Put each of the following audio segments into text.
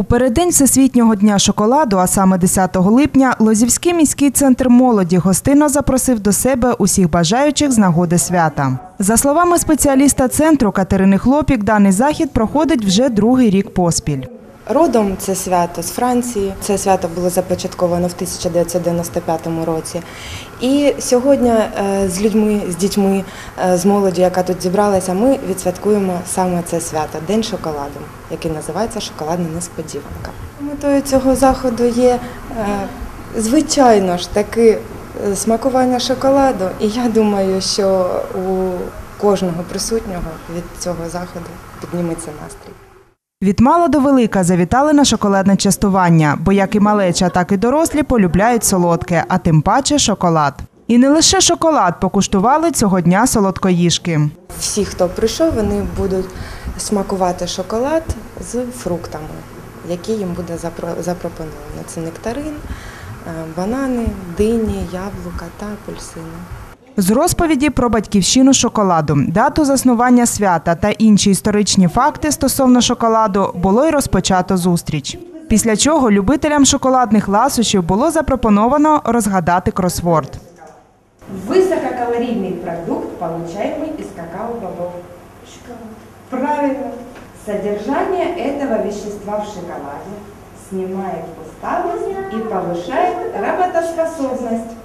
У переддень Всесвітнього дня шоколаду, а саме 10 липня, Лозівський міський центр молоді гостинно запросив до себе усіх бажаючих з нагоди свята. За словами спеціаліста центру Катерини Хлопік, даний захід проходить вже другий рік поспіль. Родом це свято з Франції. Це свято було започатковано в 1995 році. І сьогодні е, з людьми, з дітьми, е, з молоддю, яка тут зібралася, ми відсвяткуємо саме це свято День шоколаду, який називається Шоколадна несподіванка. Метою цього заходу є, е, звичайно ж, таки смакування шоколаду. І я думаю, що у кожного присутнього від цього заходу підніметься настрій. Від мала до велика завітали на шоколадне частування, бо як і малеча, так і дорослі полюбляють солодке, а тим паче шоколад. І не лише шоколад покуштували цього дня солодкоїжки. Всі, хто прийшов, вони будуть смакувати шоколад з фруктами, які їм буде запро- запропоновано. Це нектарин, е, банани, дині, яблука та апельсини З розповіді про батьківщину шоколаду, дату заснування свята та інші історичні факти стосовно шоколаду було й розпочато зустріч. Після чого любителям шоколадних ласощів було запропоновано розгадати кросворд. Высококалорийный продукт, получаемый из какао-бобов. Правильно. Содержание этого вещества в шоколаде снимает усталость и повышает работоспособность.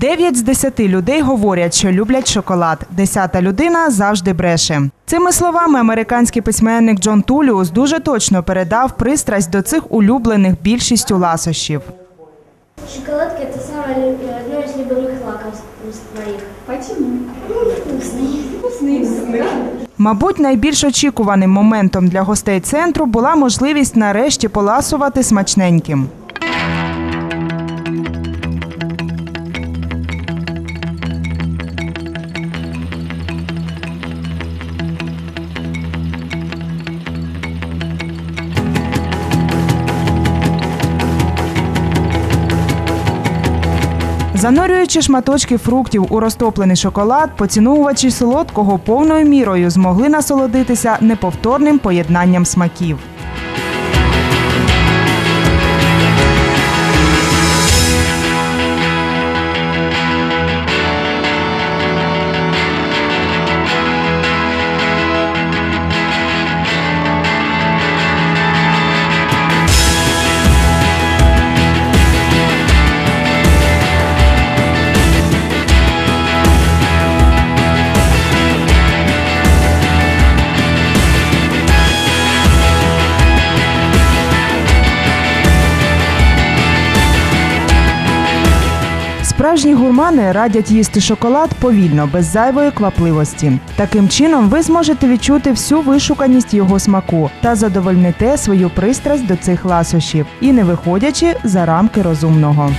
9 з 10 людей говорять, що люблять шоколад. Десята людина завжди бреше. Цими словами американський письменник Джон Туліус дуже точно передав пристрасть до цих улюблених більшістю ласощів. Шоколадки – це саме одне з любимих лакомств моїх. Почему? Вкусний. Вкусний. Мабуть, найбільш очікуваним моментом для гостей центру була можливість нарешті поласувати смачненьким. Занурюючи шматочки фруктів у розтоплений шоколад, поціновувачі солодкого повною мірою змогли насолодитися неповторним поєднанням смаків. Справжні гурмани радять їсти шоколад повільно, без зайвої квапливості. Таким чином, ви зможете відчути всю вишуканість його смаку та задовольните свою пристрасть до цих ласощів і не виходячи за рамки розумного.